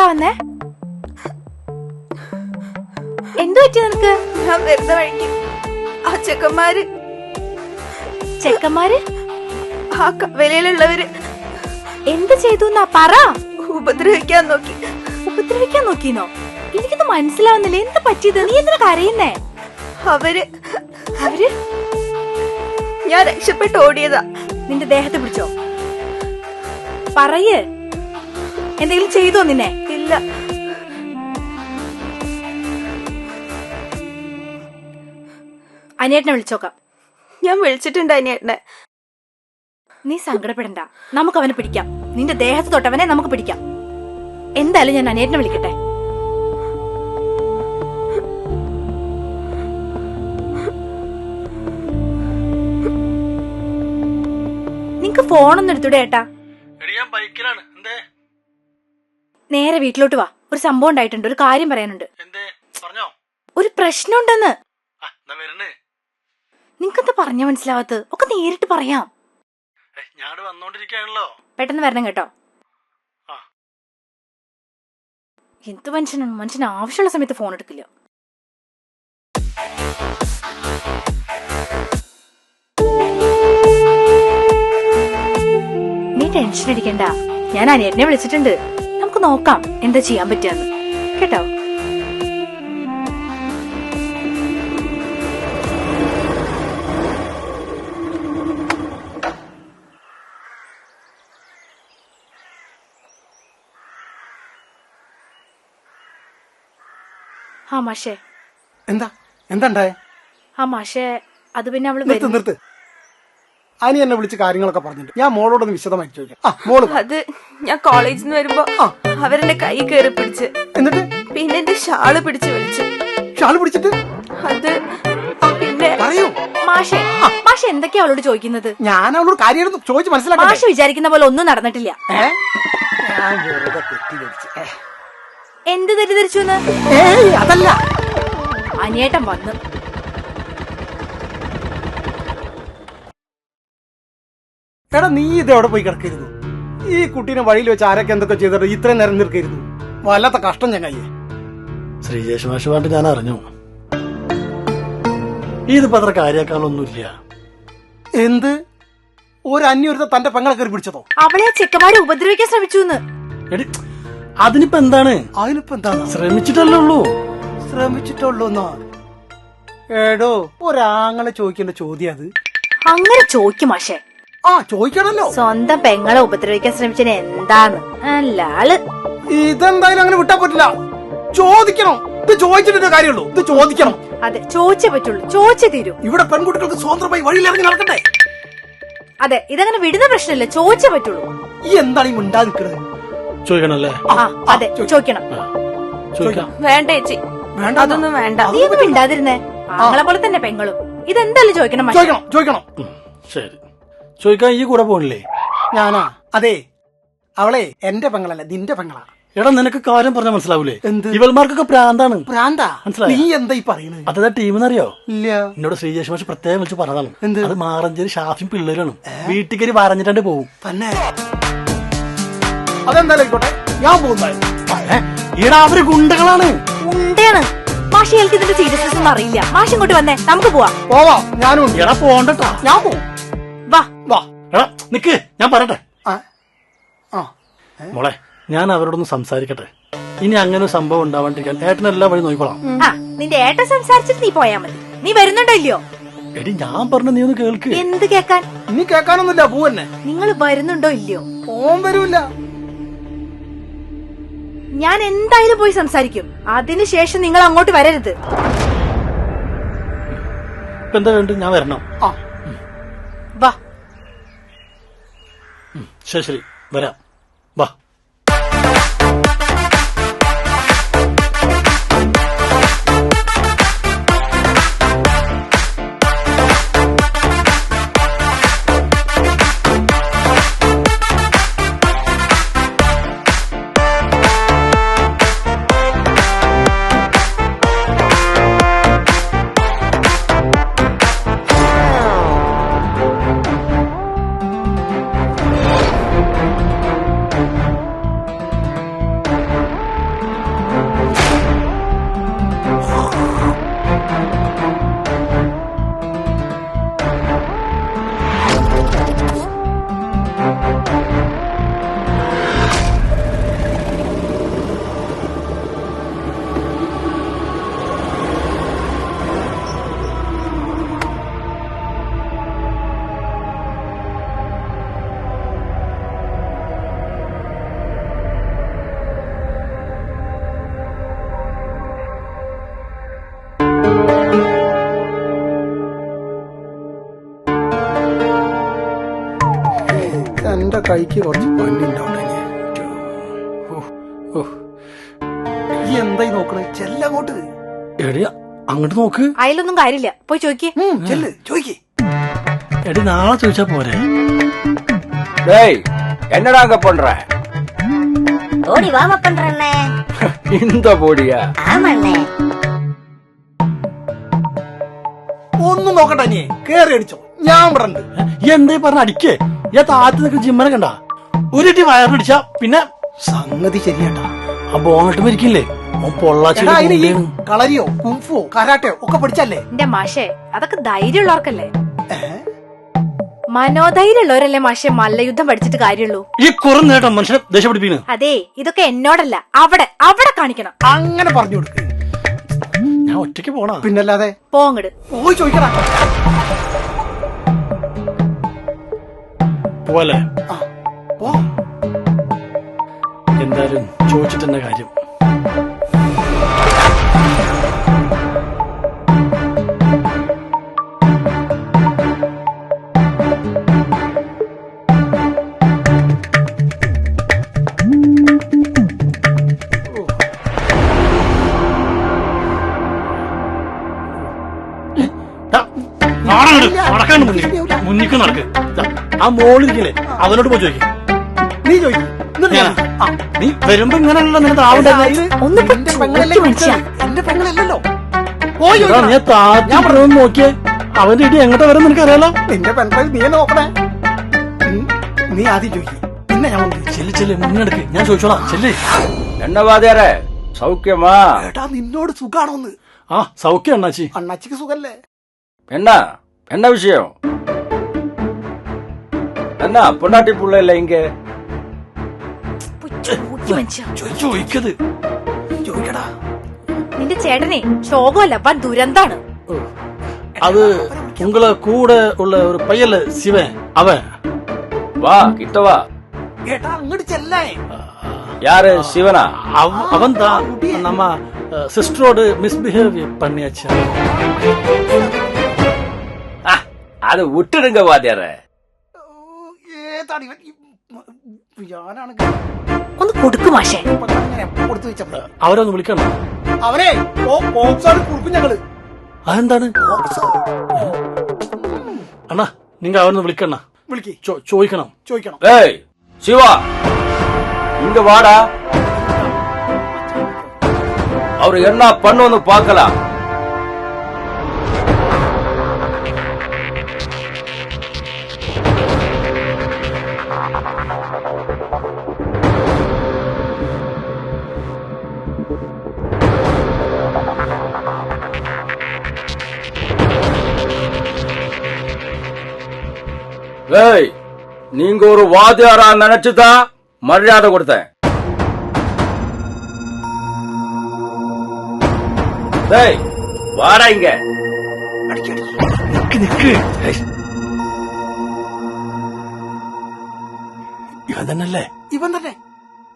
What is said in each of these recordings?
എപ്പോഴാ വന്നേ? എന്തു പറ്റി നിനക്ക്? ഞാൻ വരുന്ന വഴിക്ക് ആ ചെക്കന്മാര്. ചെക്കന്മാര്? ആ കവലയിലുള്ളവര് എന്ത് ചെയ്തു എന്നാ പറ. ഉപദ്രവിക്കാൻ നോക്കി. ഉപദ്രവിക്കാൻ നോക്കിനോ എനിക്കൊന്നും മനസ്സിലാവുന്നില്ല. എന്ത് പറ്റിയത്? നീ എന്തിനാ കരയുന്നേ? അവർ. അവർ? ഞാൻ രക്ഷപ്പെട്ട് ഓടിയതാ. നിന്റെ ദേഹത്തെ പിടിച്ചോ? പറയ്. എന്തെങ്കിലും ചെയ്തോ നിന്നെ? ഇല്ല. അനിയേട്ടനെ വിളിച്ചോക്കാം. ഞാൻ വിളിച്ചിട്ടുണ്ട് അനിയേട്ടനെ. നീ സങ്കടപ്പെടണ്ട. നമുക്ക് അവനെ പിടിക്കാം. നിന്റെ ദേഹത്ത് തൊട്ടവനെ നമുക്ക് പിടിക്കാം. എന്തായാലും ഞാൻ അനിയേട്ടനെ വിളിക്കട്ടെ. നിങ്ങക്ക് ഫോണൊന്നും എടുത്തൂടെ ഏട്ടാ? എടി ഞാൻ ബൈക്കിലാണ് നേരെ വീട്ടിലോട്ട് വാ. ഒരു സംഭവം ഉണ്ടായിട്ടുണ്ട്. ഒരു കാര്യം പറയാനുണ്ട്. ഒരു പ്രശ്നം ഉണ്ടെന്ന് നിങ്ങക്കെന്താ പറഞ്ഞ മനസ്സിലാവാത്തത്? ഒക്കെ നേരിട്ട് പറയാം. പെട്ടെന്ന് വരണം കേട്ടോ. എന്ത് മനുഷ്യനാണ് മനുഷ്യന് ആവശ്യമുള്ള സമയത്ത് ഫോൺ എടുക്കില്ല. നീ ടെൻഷൻ അടിക്കണ്ട. ഞാൻ അനിയനെ വിളിച്ചിട്ടുണ്ട്. നമുക്ക് നോക്കാം എന്താ ചെയ്യാൻ പറ്റിയെന്ന്. കേട്ടോ? ആ മാഷേ. എന്താ? എന്താ ആ മാഷേ അത് പിന്നെ അവൾ നിർത്ത് നിർത്ത്. അനി എന്നെ വിളിച്ച് കാര്യങ്ങളൊക്കെ പറഞ്ഞിട്ട്. ഞാൻ മോളോടൊന്ന് വിശദമായി ചോദിക്കാം. ആ മോൾ പറ. അത് ഞാൻ കോളേജിൽ നിന്ന് വരുമ്പോ അവരെന്റെ കൈ കയറി പിടിച്ച്. എന്നിട്ട്? പിന്നെ എന്റെ ഷാൾ പിടിച്ച് വിളിച്ചു ഷാൾ പിടിച്ചിട്ട്? അത് പിന്നെ പറയൂ. മാഷേ മാഷ എന്തൊക്കെയാ അവളോട് ചോദിക്കുന്നത്? ഞാൻ അവളോട് കാര്യം ചോദിച്ച് മനസ്സിലാക്കി മാഷ് വിചാരിക്കുന്ന പോലെ ഒന്നും നടന്നിട്ടില്ല. ഏ? ഞാൻ വെറുതെ തെറ്റിദ്ധരിച്ച്. ഏ. എന്ത് തെറ്റിദ്ധരിച്ചു എന്ന്? ഏയ് അതല്ല. അനിയേട്ടൻ വന്നു. എടാ നീ ഇത് എവിടെ പോയി കിടക്കരുന്നു ഈ കുട്ടീനെ വഴിയിൽ വെച്ച് ആരൊക്കെ എന്തൊക്കെ ചെയ്തിട്ട് ഇത്രയും നേരം നിൽക്കരുന്നു വല്ലാത്ത കഷ്ടം ചങ്ങായിയെ ശ്രീജേഷ് മാഷുമായിട്ട് ഞാൻ അറിഞ്ഞു. ഇതിപ്പോ അത്ര കാര്യാക്കാനൊന്നുമില്ല എന്ത്? ഒരു അന്യൊരുത്ത തന്റെ പെങ്ങളെ കയറി പിടിച്ചതോ? അവളെ ചെക്കമാരെ ചെക്കന്മാരെ ഉപദ്രവിക്കാൻ ശ്രമിച്ചു എന്ന് അതിനിപ്പോ എന്താണ്? അതിനിപ്പോ എന്താണ്? ശ്രമിച്ചിട്ടല്ലേ ഉള്ളൂ. ശ്രമിച്ചിട്ടുള്ളൂന്നോ? എടോ ഒരാങ്ങളെ ചോദിക്കേണ്ട ചോദ്യം അത്. അങ്ങനെ ചോദിക്കും മാഷേ. ആ ചോദിക്കണല്ലോ. സ്വന്തം പെങ്ങളെ ഉപദ്രവിക്കാൻ ശ്രമിച്ചതിന് എന്താന്ന്? അല്ല ആൾ. ഇതെന്തായാലും അങ്ങനെ വിട്ടാ പറ്റില്ല. ചോദിക്കണം. ഇത് ചോദിച്ചിട്ടേ കാര്യമുള്ളൂ. ഇത് ചോദിക്കണം. അതെ ചോദിച്ചേ പറ്റുള്ളൂ. ചോദിച്ചേ തീരൂ. ഇവിടെ പെൺകുട്ടികൾക്ക് സ്വതന്ത്രമായി വഴിയിൽ ഇറങ്ങി നടക്കണ്ടേ? അതെ ഇതങ്ങനെ വിടുന്ന പ്രശ്നമില്ല. ചോദിച്ചേ പറ്റുള്ളൂ. ഈ എന്താണ് ഈ മിണ്ടാ നിൽക്കുന്നത് ചോദിക്കണല്ലേ? ആ അതെ ചോദിക്കണം. ചോദിക്കാം. വേണ്ട ചേച്ചി. വേണ്ട. അതൊന്നും വേണ്ട. നീ ഒന്നും മിണ്ടാതിരുന്നേ. ആളെ പോലെ തന്നെ പെങ്ങളും. ഇതെന്തായാലും ചോദിക്കണം ചോദിക്കണം ചോദിക്കണം. ശരി. ചോദിക്കാൻ ഈ കൂടെ പോണില്ലേ? ഞാനാ? അതെ. അവളെ എന്റെ പെങ്ങളല്ല നിന്റെ പെങ്ങളാ. എടാ നിനക്ക് കാര്യം പറഞ്ഞാൽ മനസ്സിലാവൂലേ? എന്ത്? ഇവൾമാർക്കൊക്കെ പ്രാന്താണ്. പ്രാന്താ? മനസ്സിലായി? നീ എന്താ ഈ പറയുന്നത് അതാ ടീം അറിയോ ഇല്ല. എന്നോട് ശ്രീജേഷ് മാഷ് പ്രത്യേകം വിളിച്ച് പറഞ്ഞതാണ്. എന്ത്? അത് മാറഞ്ചേരി ഷാഫിയും പിള്ളേരാണ്. വീട്ടിൽ കയറി വരഞ്ഞിട്ടാണ്ട് പോവും. തന്നെ. അതെന്തായാലും ഞാൻ പോകുന്ന. ഈടാ അവർ ഗുണ്ടകളാണ്. മാഷി എനിക്ക് ഇതിന്റെ സീരിയസ്നെസ് ഒന്നും അറിയില്ല. മാഷി ഇങ്ങോട്ട് വന്നേ നമുക്ക് പോവാം. പോവാം. ഞാനും. എടാ പോണ്ടട്ടാ. ഞാൻ പോവും. വാ. എടാ നിക്ക് ഞാൻ പറയട്ടെ. മോളെ ഞാൻ അവരോടൊന്ന് സംസാരിക്കട്ടെ. ഇനി അങ്ങനെ ഒരു സംഭവം ഉണ്ടാവാണ്ടിരിക്കാൻ ഏട്ടൻ എല്ലാ വഴി നോക്കിക്കോളാം. ആ നിന്റെ ഏട്ടൻ സംസാരിച്ചിട്ട് നീ പോയാ മതി. നീ വരുന്നുണ്ടോ ഇല്ലയോ? എടി ഞാൻ പറഞ്ഞു നീ ഒന്ന് കേൾക്ക്. എന്ത് കേക്കാൻ? നീ കേക്കാനൊന്നുമില്ല പൂ തന്നെ നിങ്ങൾ വരുന്നുണ്ടോ ഇല്ലയോ? ഓൻ വരൂല്ല. ഞാൻ എന്തായാലും പോയി സംസാരിക്കും. അതിനുശേഷം നിങ്ങൾ അങ്ങോട്ട് വരരുത്. ഇപ്പൊ എന്താ വേണ്ട ഞാൻ വരണം. ആ. ശരി ശരി. വരാം. കൈക്ക് കുറച്ച് പണി ഉണ്ടാവട്ടെ ഈ എന്തായി നോക്കണേ ചെല്ലങ്ങോട്ട് എടി അങ്ങോട്ട് നോക്ക് അതിലൊന്നും കാര്യമില്ല പോയി ചോദിക്കേ ചെല്ല് ചോയ്ക്ക് എടി നാളെ ചോദിച്ചാ പോരെ டேய் என்னடா அங்க பண்ற ஓடி வாம பண்றண்ணே இந்த போடியா ஆமாண்ணே ഒന്നും നോക്കട്ടെ നീ കേറി അടിച്ചോ ഞാൻ ഇവിടെ ഉണ്ട് ഈ എന്തേ പറഞ്ഞ അടിക്കേ ഞാൻ താഴത്ത് നിൽക്കുന്ന ജിമ്മനെ കണ്ട. ഒരിട്ടി വയറിടിച്ചാ പിന്നെ സംഗതി ശരിയാട്ടാ. ആ ബോണട്ട് മരിക്കില്ലേ? കളരിയോ കുംഫോ കരാട്ടയോ ഒക്കെ പഠിച്ചല്ലേ? എന്റെ മാഷേ അതൊക്കെ ധൈര്യമുള്ളവർക്കല്ലേ? മനോധൈര്യമുള്ളവരല്ലേ മാഷെ മല്ലയുദ്ധം പഠിച്ചിട്ട് കാര്യമുള്ളൂ. ഈ കുറഞ്ഞ നേട്ടം മനുഷ്യനെ ദേഷ്യപ്പിടിപ്പിക്കുന്നു അതെ ഇതൊക്കെ എന്നോടല്ല അവിടെ അവിടെ കാണിക്കണം. അങ്ങനെ പറഞ്ഞു കൊടുക്ക്. ഞാൻ ഒറ്റയ്ക്ക് പോണ. പിന്നല്ലാതെ? പോങ്ങട് പോയി ചോദിക്കടാ. പോലെ. ആ, പോ. എന്തായാലും ചോദിച്ചിട്ട് കാര്യം? നടക്കാണ്ട് മുന്നിൽ. മുന്നിക്ക് നടക്ക്. ആ മോളിരിക്കലേ അവനോട് പോയി ചോദിക്കും നീ ചോദിക്കും എന്നിട്ട് ഞാനാ? ഞാൻ- ആ, നീ വരുമ്പോ ഇങ്ങനെയുള്ള നിനക്ക് ആവണ്ടേ ഇത് ഒന്ന് ഇപ്പൊ നിന്റെ പെങ്ങളല്ലേ ചോദിക്ക് മനുഷ്യ. വിളിച്ചത്? എന്റെ പെങ്ങളല്ലല്ലോ പോയി എടാ, ചോദിക്കടാ. നീ താത്തി നോക്കിയേ അവന്റെ ഇടി എങ്ങോട്ട് വരും നിനക്ക് അറിയാലോ നിന്റെ പെൺഡ്രൈവ് നീ നോക്കണേ ഉം, നീ ആദ്യം ചോദിക്കും പിന്നെ ഞാൻ വന്ന് ചോദിച്ചു. ചെല്ലി ചെല്ലി മുന്നെടുക്ക് ഞാൻ ചോദിച്ചോളാം ചെല്ലി என்ன வாதியார சௌக்கியமா ഏട്ടാ നിന്നോട് സുഖാണോന്ന് ആ സൗഖ്യം അണ്ണാച്ചി അണ്ണാച്ചിക്ക് സുഖല്ലേ என்ன என்ன விஷயம் என்ன பொண்டாட்டி புள்ள இல்ல இங்க പോയി ചോദിക്ക് മനുഷ്യ ചോദിക്കത് ചോദിക്കടാ നിന്റെ ചേട്ടനെ ശോകമല്ല വൻ ദുരന്താണ് അത് ഉങ്ങളെ കൂടെ ഉള്ള ഒരു പയ്യല്ല ശിവൻ അവൻ வா கிட்ட வா ഏട്ടാ അങ്ങോട്ട് ചെല്ലേ யாரு சிவனா அவ- அவன் தான் நம்ம சிஸ்டரோடு மிஸ்பிஹேவியர் பண்ணியாச்சு ஆ, அது விட்டுடுங்க வாத்தியார ഏതാണ് ഇവൻ ഈ- ഞാനാണ് ഒന്ന് കൊടുക്ക് മാഷേ അങ്ങനെ കൊടുത്തു വെച്ചത് അവരൊന്ന് വിളിക്കണം അവനെ ബോക്സാണ് കൊടുക്കും ഞങ്ങള് അതെന്താണ് അണ്ണാ നിങ്ങ അവരൊന്ന് വിളിക്കണ്ണ വിളിക്ക് ചോ- ചോദിക്കണം ചോദിക്കണം ஏய் சிவா இங்க வாடா அவர் என்ன பண்ணுன்னு பார்க்கலாம் ஏய் நீங்க ஒரு வாத்தியாரா நினைச்சுதான் மரியாதை கொடுத்தேன். ஏய் வாடா இங்க.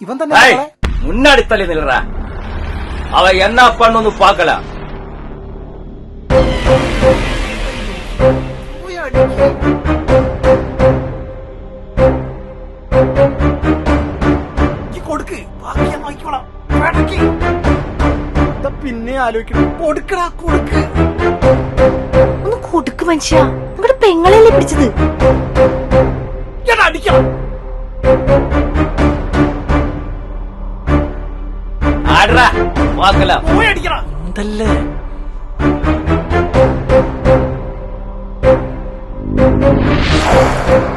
இவன் தானே முன்னாடி தள்ளி நில்றா. அவ என்ன பண்ணுன்னு பாக்கல Oh, yeah, പിന്നെ ഒന്ന് കൊടുക്ക് മനുഷ്യ. നിങ്ങളുടെ പെങ്ങളല്ലേ പിടിച്ചത്? എന്തല്ലേ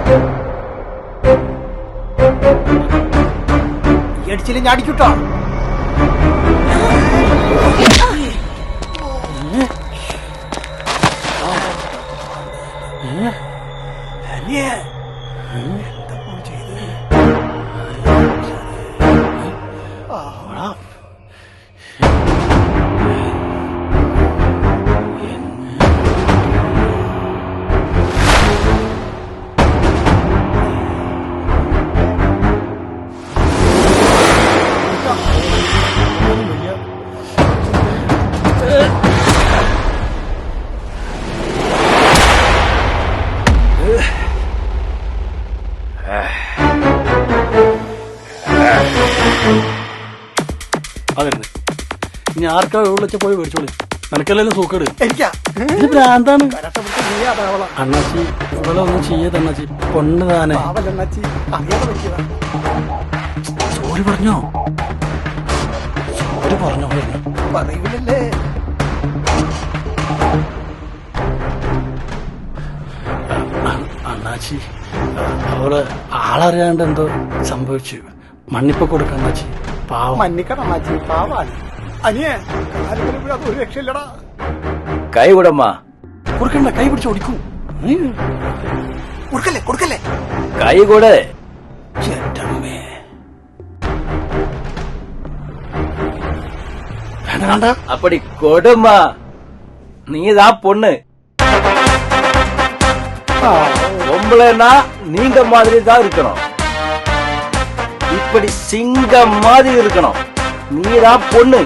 Thank you. അടിക്കൂട്ടോ. അതരുത് ഇനി ആർക്കാ വെള്ളിച്ച പോയി മേടിച്ചോളി. നിനക്കല്ലല്ലോ സൂക്കേട് എനിക്കാ? ഇത് ഭ്രാന്താണ്. അണ്ണാച്ചി ഇവിടെ ഒന്നും ചെയ്യത് അണ്ണാച്ചി. പൊണ്ണ് താനെ. സോറി പറഞ്ഞോ സോറി പറഞ്ഞോ? പറഞ്ഞു? പറയൂലല്ലേ. അണ്ണാച്ചി അവൾ ആളറിയാണ്ട് എന്തോ സംഭവിച്ചു. മണ്ണിപ്പൊ കൊടുക്ക അണ്ണാച്ചി പാവം മന്നിക്കട അണ്ണാച്ചി പാവാണ് അനിയെ കാര്യത്തിൽ അത് ഒരു രക്ഷയില്ലടാ കൈ വിടമ്മ കൊടുക്കണ്ട കൈ പിടിച്ച് ഓടിക്കൂ കൊടുക്കല്ലേ കൊടുക്കല്ലേ കൈ കൂടെ ചേട്ടമ്മേ വേണ്ട വേണ്ട அப்படி கொடுமா நீதான் பொண்ணு பொம்பளைனா நீங்க மாதிரி தான் இருக்கணும் இப்படி சிங்கம் மாதிரி இருக்கணும். நீதான் பொண்ணு.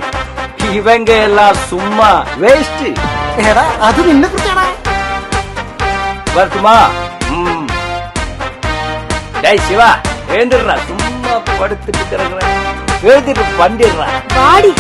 இவங்க எல்லாம் சும்மா வேஸ்ட் ஏடா அது நின்னு வரட்டுமா? டேய் சிவா எழுந்துடுறா சும்மா படுத்துட்டு கிடக்குறேன். எழுதிட்டு பண்ணிடுறா பாடி